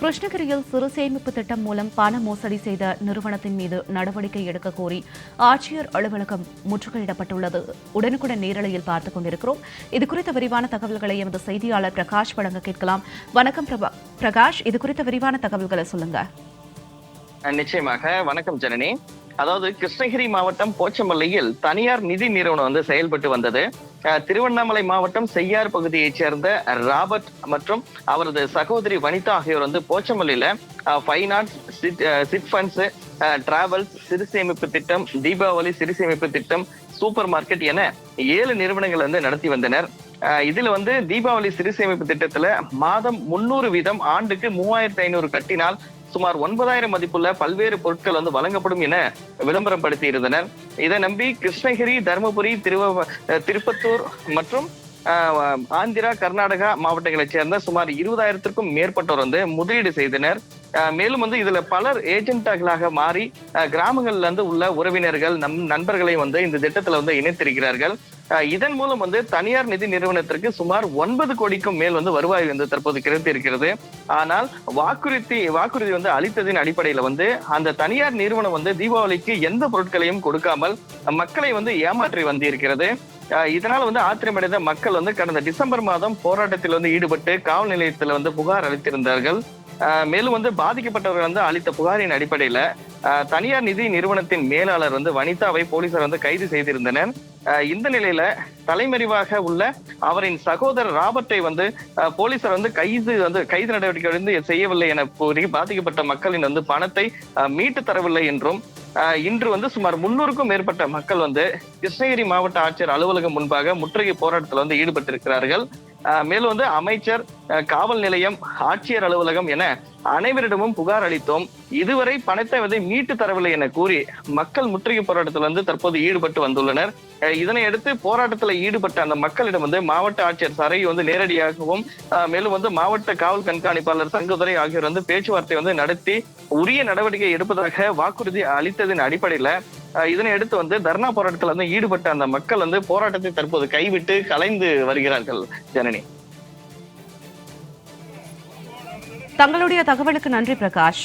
கிருஷ்ணகிரியில் சிறு சேமிப்பு திட்டம் மூலம் பண மோசடி செய்த நிறுவனத்தின் மீது நடவடிக்கை எடுக்க கோரி ஆட்சியர் அலுவலகம் முற்றுகையிடப்பட்டுள்ளது. உடனுக்குடன் நேரலையில் பார்த்துக் கொண்டிருக்கிறோம். இது குறித்த விரிவான தகவல்களை எமது செய்தியாளர் பிரகாஷ் வழங்க கேட்கலாம். வணக்கம் பிரபா- பிரகாஷ் இது குறித்த விரிவான தகவல்களை சொல்லுங்க. நிச்சயமாக. வணக்கம் ஜனனி. அதாவது கிருஷ்ணகிரி மாவட்டம் போச்சமல்லியில் தனியார் நிதி நிறுவனம் வந்து செயல்பட்டு வந்தது. திருவண்ணாமலை மாவட்டம் செய்யார் பகுதியைச் சேர்ந்த ராபர்ட் மற்றும் அவரது சகோதரி வனிதா ஆகியோர் வந்து போச்சமல்லியில ஃபைனான்ஸ் சிட் ஃபண்ட்ஸ் டிராவல்ஸ் சிறு சேமிப்பு திட்டம் தீபாவளி சிறு சேமிப்பு திட்டம் சூப்பர் மார்க்கெட் என ஏழு நிறுவனங்கள் வந்து நடத்தி வந்தனர். இதுல வந்து தீபாவளி சிறு சேமிப்பு திட்டத்துல மாதம் முன்னூறு வீதம் ஆண்டுக்கு மூவாயிரத்தி ஐநூறு கட்டினால் சுமார் ஒன்பதாயிரம் மதிப்புள்ள பல்வேறு பொருட்கள் வந்து வழங்கப்படும் என விளம்பரம் படுத்தி இருந்தனர் இதை நம்பி கிருஷ்ணகிரி தருமபுரி திருவ அஹ் திருப்பத்தூர் மற்றும் ஆந்திரா கர்நாடகா மாவட்டங்களைச் சேர்ந்த சுமார் இருபதாயிரத்திற்கும் மேற்பட்டோர் வந்து முதலீடு செய்தனர். மேலும் வந்து இதுல பலர் ஏஜென்டாக்களாக மாறி கிராமங்கள்ல இருந்து உள்ள உறவினர்கள் நம் நண்பர்களை வந்து இந்த திட்டத்துல வந்து இணைத்திருக்கிறார்கள். இதன் மூலம் வந்து தனியார் நிதி நிறுவனத்திற்கு சுமார் ஒன்பது கோடிக்கும் மேல் வந்து வருவாய் வந்து தற்போது கிடைத்து இருக்கிறது ஆனால் வாக்குறுதி வாக்குறுதி வந்து அளித்ததின் அடிப்படையில வந்து அந்த தனியார் நிறுவனம் வந்து தீபாவளிக்கு எந்த பொருட்களையும் கொடுக்காமல் மக்களை வந்து ஏமாற்றி வந்திருக்கிறது. இருக்கிறது இதனால வந்து ஆத்திரமடைந்த மக்கள் வந்து கடந்த டிசம்பர் மாதம் போராட்டத்தில் வந்து ஈடுபட்டு காவல் நிலையத்தில் வந்து புகார் அளித்திருந்தார்கள். மேலும் வந்து பாதிக்கப்பட்டவர்கள் வந்து அளித்த புகாரின் அடிப்படையில தனியார் நிதி நிறுவனத்தின் மேலாளர் வந்து வனிதாவை போலீசார் வந்து கைது செய்திருந்தனர். இந்த நிலையில தலைமறைவாக உள்ள அவரின் சகோதரர் ராபர்ட்டை வந்து போலீசார் வந்து கைது வந்து கைது நடவடிக்கை வந்து செய்யவில்லை என கூறி பாதிக்கப்பட்ட மக்களின் வந்து பணத்தை மீட்டு தரவில்லை என்றும் இன்று வந்து சுமார் முன்னூறுக்கும் மேற்பட்ட மக்கள் வந்து கிருஷ்ணகிரி மாவட்ட ஆட்சியர் அலுவலகம் முன்பாக முற்றுகை போராட்டத்தில் வந்து ஈடுபட்டிருக்கிறார்கள். மேலும் வந்து அமைச்சர் காவல் நிலையம் ஆட்சியர் அலுவலகம் என அனைவரிடமும் புகார் அளித்தோம். இதுவரை பணத்தை வந்து மீட்டு தரவில்லை என கூறி மக்கள் முற்றுகை போராட்டத்தில் வந்து தற்போது ஈடுபட்டு வந்துள்ளனர். இதனை அடுத்து போராட்டத்தில் ஈடுபட்ட அந்த மக்களிடம் வந்து மாவட்ட ஆட்சியர் சரை வந்து நேரடியாகவும் மேலும் வந்து மாவட்ட காவல் கண்காணிப்பாளர் சங்கதுரை ஆகியோர் வந்து பேச்சுவார்த்தை வந்து நடத்தி உரிய நடவடிக்கை எடுப்பதாக வாக்குறுதி அளித்ததின் அடிப்படையில் இதனை அடுத்து வந்து தர்ணா போராட்டத்தில் வந்து ஈடுபட்ட அந்த மக்கள் வந்து போராட்டத்தை தற்போது கைவிட்டு கலைந்து வருகிறார்கள் ஜனனி. தங்களுடைய தகவலுக்கு நன்றி பிரகாஷ்.